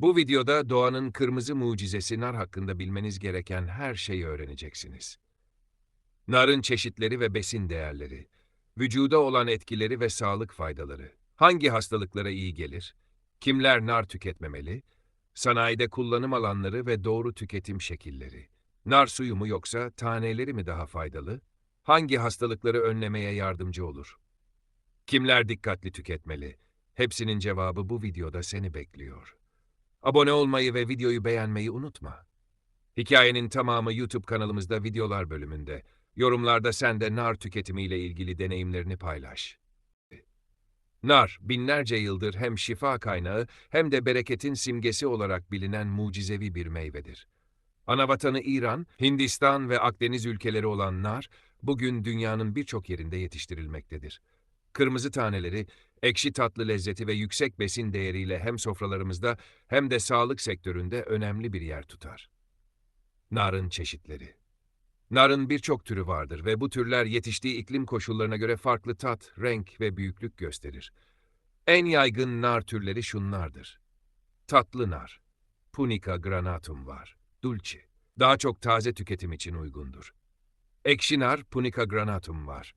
Bu videoda doğanın kırmızı mucizesi nar hakkında bilmeniz gereken her şeyi öğreneceksiniz. Narın çeşitleri ve besin değerleri, vücuda olan etkileri ve sağlık faydaları, hangi hastalıklara iyi gelir, kimler nar tüketmemeli, sanayide kullanım alanları ve doğru tüketim şekilleri, nar suyu mu yoksa taneleri mi daha faydalı, hangi hastalıkları önlemeye yardımcı olur? Kimler dikkatli tüketmeli? Hepsinin cevabı bu videoda seni bekliyor. Abone olmayı ve videoyu beğenmeyi unutma. Hikayenin tamamı YouTube kanalımızda videolar bölümünde. Yorumlarda sen de nar tüketimiyle ilgili deneyimlerini paylaş. Nar, binlerce yıldır hem şifa kaynağı hem de bereketin simgesi olarak bilinen mucizevi bir meyvedir. Anavatanı İran, Hindistan ve Akdeniz ülkeleri olan nar, bugün dünyanın birçok yerinde yetiştirilmektedir. Kırmızı taneleri, ekşi tatlı lezzeti ve yüksek besin değeriyle hem sofralarımızda hem de sağlık sektöründe önemli bir yer tutar. Narın çeşitleri Narın birçok türü vardır ve bu türler yetiştiği iklim koşullarına göre farklı tat, renk ve büyüklük gösterir. En yaygın nar türleri şunlardır. Tatlı nar, Punica granatum var, dulce, daha çok taze tüketim için uygundur. Ekşi nar, Punica granatum var.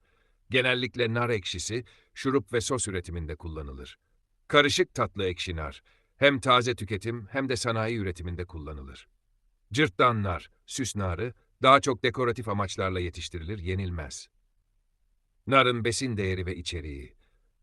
Genellikle nar ekşisi, şurup ve sos üretiminde kullanılır. Karışık tatlı ekşi nar, hem taze tüketim hem de sanayi üretiminde kullanılır. Cırttan nar, süs narı, daha çok dekoratif amaçlarla yetiştirilir, yenilmez. Narın besin değeri ve içeriği.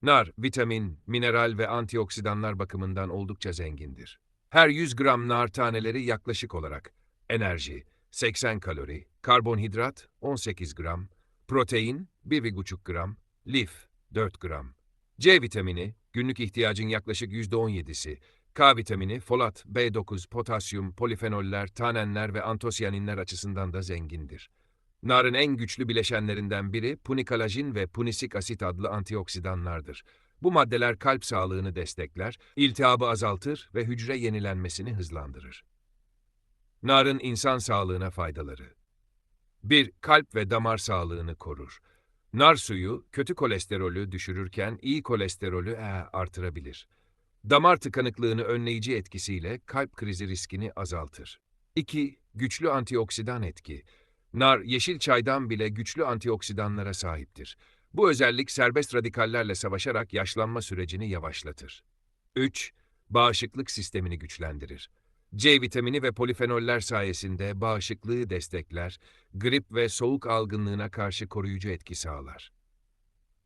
Nar, vitamin, mineral ve antioksidanlar bakımından oldukça zengindir. Her 100 gram nar taneleri yaklaşık olarak enerji, 80 kalori, karbonhidrat, 18 gram, protein, 1,5 gram, lif, 4 gram. C vitamini, günlük ihtiyacın yaklaşık %17'si, K vitamini, folat, B9, potasyum, polifenoller, tanenler ve antosiyaninler açısından da zengindir. Narın en güçlü bileşenlerinden biri punikalajin ve punisik asit adlı antioksidanlardır. Bu maddeler kalp sağlığını destekler, iltihabı azaltır ve hücre yenilenmesini hızlandırır. Narın insan sağlığına faydaları 1. Kalp ve damar sağlığını korur. Nar suyu kötü kolesterolü düşürürken iyi kolesterolü e, artırabilir. Damar tıkanıklığını önleyici etkisiyle kalp krizi riskini azaltır. 2. Güçlü antioksidan etki. Nar, yeşil çaydan bile güçlü antioksidanlara sahiptir. Bu özellik serbest radikallerle savaşarak yaşlanma sürecini yavaşlatır. 3. Bağışıklık sistemini güçlendirir. C vitamini ve polifenoller sayesinde bağışıklığı destekler, grip ve soğuk algınlığına karşı koruyucu etki sağlar.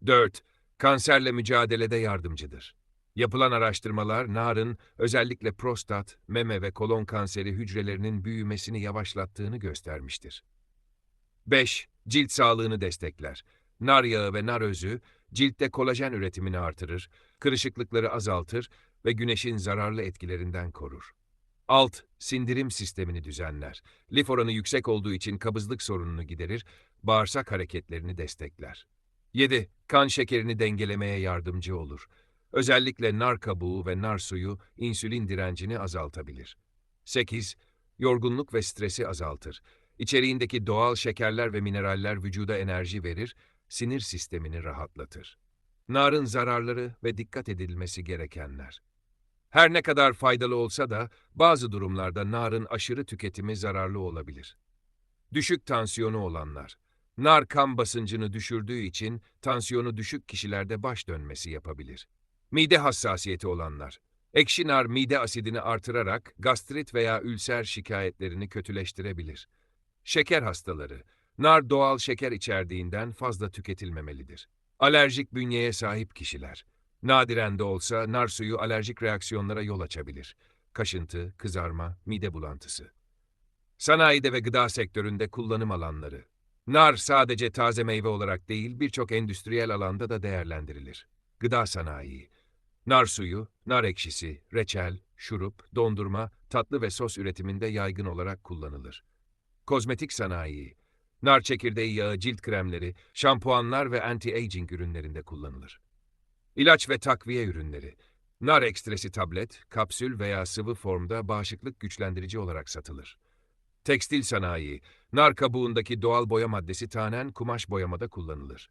4. Kanserle mücadelede yardımcıdır. Yapılan araştırmalar narın özellikle prostat, meme ve kolon kanseri hücrelerinin büyümesini yavaşlattığını göstermiştir. 5. Cilt sağlığını destekler. Nar yağı ve nar özü ciltte kolajen üretimini artırır, kırışıklıkları azaltır ve güneşin zararlı etkilerinden korur. Alt, sindirim sistemini düzenler. Lif oranı yüksek olduğu için kabızlık sorununu giderir, bağırsak hareketlerini destekler. 7. Kan şekerini dengelemeye yardımcı olur. Özellikle nar kabuğu ve nar suyu insülin direncini azaltabilir. 8. Yorgunluk ve stresi azaltır. İçeriğindeki doğal şekerler ve mineraller vücuda enerji verir, sinir sistemini rahatlatır. Narın zararları ve dikkat edilmesi gerekenler. Her ne kadar faydalı olsa da bazı durumlarda narın aşırı tüketimi zararlı olabilir. Düşük tansiyonu olanlar. Nar kan basıncını düşürdüğü için tansiyonu düşük kişilerde baş dönmesi yapabilir. Mide hassasiyeti olanlar. Ekşi nar mide asidini artırarak gastrit veya ülser şikayetlerini kötüleştirebilir. Şeker hastaları. Nar doğal şeker içerdiğinden fazla tüketilmemelidir. Alerjik bünyeye sahip kişiler. Nadiren de olsa nar suyu alerjik reaksiyonlara yol açabilir. Kaşıntı, kızarma, mide bulantısı. Sanayide ve gıda sektöründe kullanım alanları. Nar sadece taze meyve olarak değil birçok endüstriyel alanda da değerlendirilir. Gıda sanayi. Nar suyu, nar ekşisi, reçel, şurup, dondurma, tatlı ve sos üretiminde yaygın olarak kullanılır. Kozmetik sanayi. Nar çekirdeği yağı, cilt kremleri, şampuanlar ve anti-aging ürünlerinde kullanılır. İlaç ve takviye ürünleri. Nar ekstresi tablet, kapsül veya sıvı formda bağışıklık güçlendirici olarak satılır. Tekstil sanayi. Nar kabuğundaki doğal boya maddesi tanen kumaş boyamada kullanılır.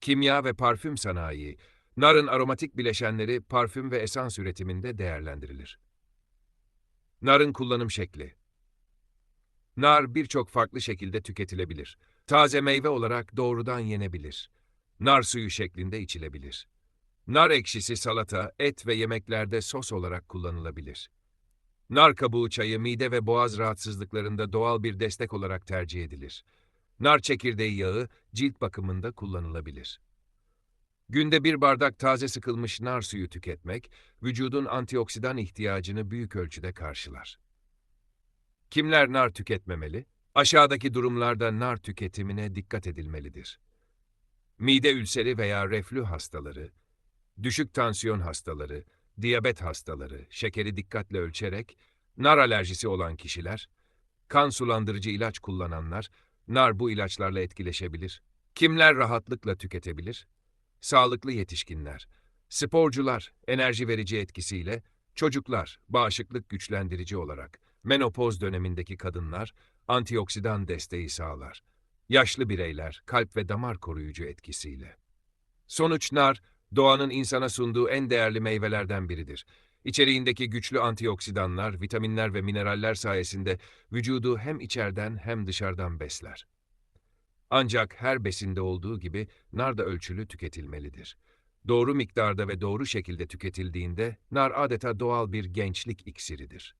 Kimya ve parfüm sanayi. Narın aromatik bileşenleri parfüm ve esans üretiminde değerlendirilir. Narın kullanım şekli. Nar birçok farklı şekilde tüketilebilir. Taze meyve olarak doğrudan yenebilir. Nar suyu şeklinde içilebilir. Nar ekşisi salata, et ve yemeklerde sos olarak kullanılabilir. Nar kabuğu çayı mide ve boğaz rahatsızlıklarında doğal bir destek olarak tercih edilir. Nar çekirdeği yağı cilt bakımında kullanılabilir. Günde bir bardak taze sıkılmış nar suyu tüketmek, vücudun antioksidan ihtiyacını büyük ölçüde karşılar. Kimler nar tüketmemeli? Aşağıdaki durumlarda nar tüketimine dikkat edilmelidir. Mide ülseri veya reflü hastaları, düşük tansiyon hastaları, diyabet hastaları, şekeri dikkatle ölçerek, nar alerjisi olan kişiler, kan sulandırıcı ilaç kullananlar, nar bu ilaçlarla etkileşebilir. Kimler rahatlıkla tüketebilir? Sağlıklı yetişkinler, sporcular, enerji verici etkisiyle, çocuklar, bağışıklık güçlendirici olarak, menopoz dönemindeki kadınlar, antioksidan desteği sağlar. Yaşlı bireyler, kalp ve damar koruyucu etkisiyle. Sonuç nar, doğanın insana sunduğu en değerli meyvelerden biridir. İçeriğindeki güçlü antioksidanlar, vitaminler ve mineraller sayesinde vücudu hem içeriden hem dışarıdan besler. Ancak her besinde olduğu gibi nar da ölçülü tüketilmelidir. Doğru miktarda ve doğru şekilde tüketildiğinde nar adeta doğal bir gençlik iksiridir.